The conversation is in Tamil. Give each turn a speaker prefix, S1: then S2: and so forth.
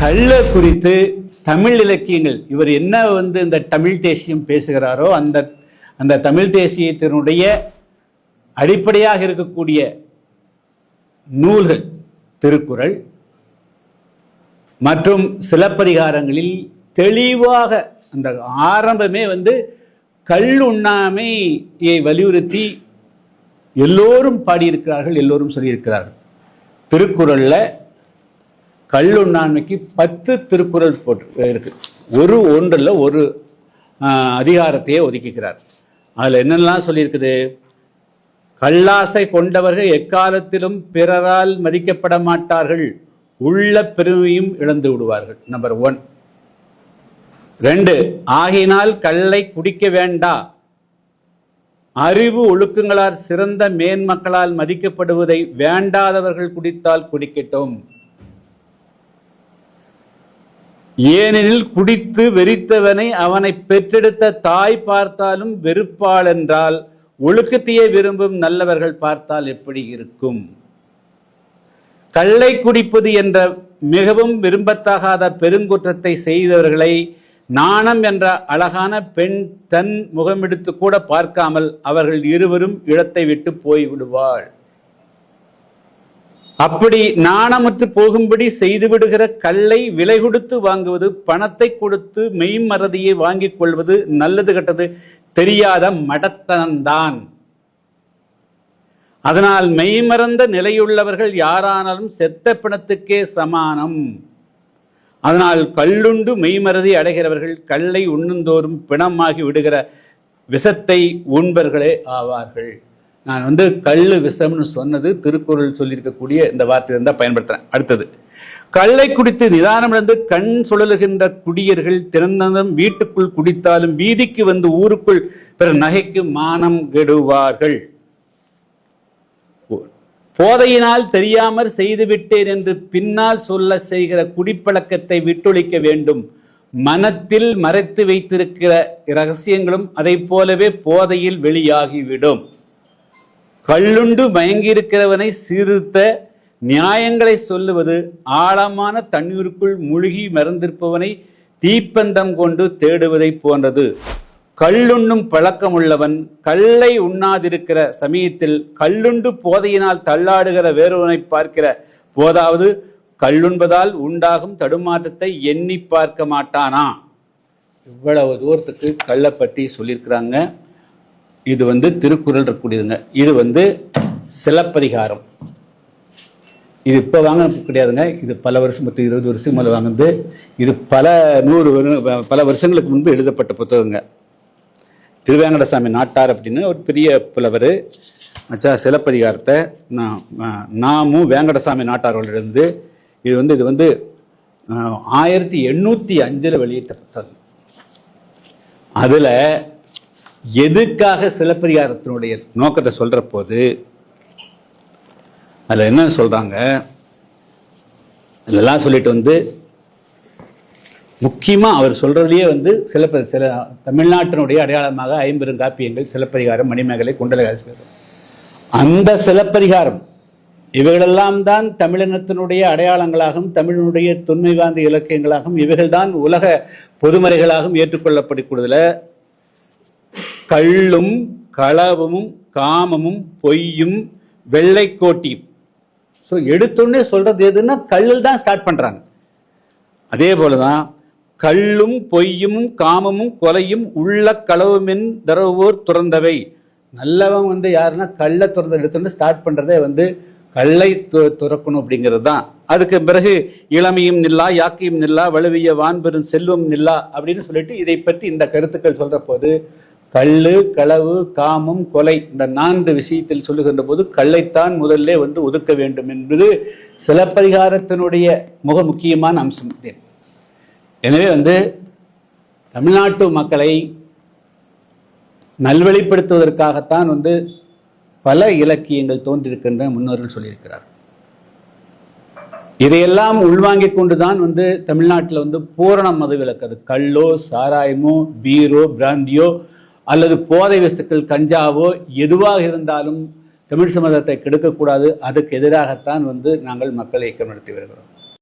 S1: கள்ள குறித்து தமிழ் இலக்கியங்கள் இவர் என்ன வந்து இந்த தமிழ் தேசியம் பேசுகிறாரோ அந்த அந்த தமிழ் தேசியத்தினுடைய அடிப்படையாக இருக்கக்கூடிய நூல்கள் திருக்குறள் மற்றும் சிலப்பதிகாரங்களில் தெளிவாக அந்த ஆரம்பமே வந்து கல் உண்ணாமையை வலியுறுத்தி எல்லோரும் பாடியிருக்கிறார்கள் எல்லோரும் சொல்லியிருக்கிறார்கள். திருக்குறளில் கல்லுண்ணாண்மைக்கு பத்து திருக்குறள் போட்டு இருக்கு. ஒரு ஒன்றில் ஒரு அதிகாரத்தையே ஒதுக்கிக்கிறார் அதில் என்னெல்லாம் சொல்லியிருக்குது? கல்லாசை கொண்டவர்கள் எக்காலத்திலும் பிறரால் மதிக்கப்பட மாட்டார்கள். உள்ள பெருமையும் இழந்து விடுவார்கள். நம்பர் ஒன் ரெண்டு ஆகினால் கல்லை குடிக்க வேண்டா. அறிவு ஒழுக்கங்களால் சிறந்த மேன்மக்களால் மதிக்கப்படுவதை வேண்டாதவர்கள் குடித்தால் குடிக்கட்டும். ஏனெனில் குடித்து வெறித்தவனை அவனை பெற்றெடுத்த தாய் பார்த்தாலும் வெறுப்பாள் என்றால் ஒழுக்கத்தையே விரும்பும் நல்லவர்கள் பார்த்தால் எப்படி இருக்கும்? கள்ளை குடிப்பது என்ற மிகவும் விரும்பத்தகாத பெருங்குற்றத்தை செய்தவர்களை நாணம் என்ற அழகான பெண் தன் முகமெடுத்து கூட பார்க்காமல் அவர்கள் இருவரும் இடத்தை விட்டு போய் விடுவாள் அப்படி நாணமுற்று போகும்படி செய்துவிடுகிற கல்லை விலை கொடுத்து வாங்குவது பணத்தை கொடுத்து மெய்மறதியை வாங்கிக் கொள்வது நல்லது கெட்டது தெரியாத மடத்தனம்தான். அதனால் மெய்மறந்த நிலையுள்ளவர்கள் யாரானாலும் செத்த பிணத்துக்கே சமானம். அதனால் கல்லுண்டு மெய்மறதி அடைகிறவர்கள் கல்லை உண்ணுந்தோறும் பிணமாகி விடுகிற விஷத்தை உண்பர்களே ஆவார்கள். நான் வந்து கள்ளு விஷம்னு சொன்னது திருக்குறள் சொல்லியிருக்கக்கூடிய இந்த வார்த்தை தான் பயன்படுத்துறேன். அடுத்தது கல்லை குடித்து நிதானமிழந்து கண் சுழலுகின்ற குடியர்கள் திறந்ததும் வீட்டுக்குள் குடித்தாலும் வீதிக்கு வந்து ஊருக்குள் பிற நகைக்கு மானம் கெடுவார்கள். போதையினால் தெரியாமற் செய்துவிட்டேன் என்று பின்னால் சொல்ல செய்கிற குடிப்பழக்கத்தை விட்டொழிக்க வேண்டும். மனத்தில் மறைத்து வைத்திருக்கிற ரகசியங்களும் அதை போலவே போதையில் வெளியாகிவிடும். கள்ளுண்டு மயங்கியிருக்கிறவனை சீர்திருத்த நியாயங்களை சொல்லுவது ஆழமான தண்ணீருக்குள் முழுகி மறந்திருப்பவனை தீப்பந்தம் கொண்டு தேடுவதை போன்றது. கள்ளுண்ணும் பழக்கமுள்ளவன் கல்லை உண்ணாதிருக்கிற சமயத்தில் கள்ளுண்டு போதையினால் தள்ளாடுகிற வேறொருவனை பார்க்கிற போதாவது கள்ளுண்பதால் உண்டாகும் தடுமாற்றத்தை எண்ணி பார்க்க மாட்டானா? இவ்வளவு தூரத்துக்கு கள்ளப்பட்டி சொல்லியிருக்கிறாங்க. இது வந்து திருக்குறள் இருக்கக்கூடியதுங்க. இது வந்து சிலப்பதிகாரம். இது இப்போ வாங்கினது கிடையாதுங்க. இது பல வருஷம் பத்து இருபது வருஷம் மேலே வாங்கினது. இது பல நூறு வரு- பல வருஷங்களுக்கு முன்பு எழுதப்பட்ட புத்தகங்க. திருவேங்கடசாமி நாட்டார் அப்படின்னு ஒரு பெரிய புலவர். மச்சா சிலப்பதிகாரத்தை நான் நாமும் வேங்கடசாமி நாட்டாரோட இது வந்து இது வந்து ஆயிரத்தி எண்ணூற்றி அஞ்சில் வெளியிட்ட புத்தகம். அதில் எதுக்காக சிலப்பதிகாரத்தினுடைய நோக்கத்தை சொல்கிற போது அதில் என்ன சொல்கிறாங்க இதெல்லாம் சொல்லிட்டு வந்து முக்கியமாக அவர் சொல்கிறதுலேயே வந்து சிலப்ப சில தமிழ்நாட்டினுடைய அடையாளமாக ஐம்பெருங்காப்பியங்கள் சிலப்பதிகாரம் மணிமேகலை குண்டலகாசி அந்த சிலப்பதிகாரம் இவைகளெல்லாம் தான் தமிழினத்தினுடைய அடையாளங்களாகவும் தமிழினுடைய தொன்மை வாய்ந்த இலக்கியங்களாகவும் இவைகள்தான் உலக பொதுமறைகளாகவும் ஏற்றுக்கொள்ளப்படக்கூடியதில் கள்ளும் களவும் காமமும் பொய்யும் வெள்ளைக்கோட்டியும் ஸோ எடுத்தோடனே சொல்றது எதுன்னா கல்லில் தான் ஸ்டார்ட் பண்றாங்க. அதே போலதான் கள்ளும் பொய்யும் காமமும் கொலையும் உள்ள களவுமென் தரவோர் துறந்தவை. நல்லவன் வந்து யாருன்னா கள்ள துறந்த எடுத்துட்டு ஸ்டார்ட் பண்றதே வந்து கல்லை து- துறக்கணும் அப்படிங்கிறது தான். அதுக்கு பிறகு இளமையும் நில்லா யாக்கையும் நில்லா வலுவிய வான்பெரும் செல்வம் நில்லா அப்படின்னு சொல்லிட்டு இதை பற்றி இந்த கருத்துக்கள் சொல்ற போது கள்ளு களவு காமம் கொலை இந்த நான்கு விஷயத்தில் சொல்லுகின்ற போது கள்ளைத்தான் முதல்ல வந்து ஒதுக்க வேண்டும் என்பது சிலப்பதிகாரத்தினுடைய மிக முக்கியமான அம்சம். எனவே வந்து தமிழ்நாட்டு மக்களை நல்வழிப்படுத்துவதற்காகத்தான் வந்து பல இலக்கியங்கள் தோன்றியிருக்கின்ற முன்னோர்கள் சொல்லியிருக்கிறார். இதையெல்லாம் உள்வாங்கிக் கொண்டுதான் வந்து தமிழ்நாட்டில் வந்து பூரண மது விலக்கு அது கல்லோ சாராயமோ பீரோ பிராந்தியோ அல்லது போதை வஸ்துக்கள் கஞ்சாவோ எதுவாக இருந்தாலும் தமிழ் சமூகத்தை கெடுக்கக்கூடாது. அதுக்கு எதிராகத்தான் வந்து நாங்கள் மக்களை இயக்கம் நடத்தி வருகிறோம்.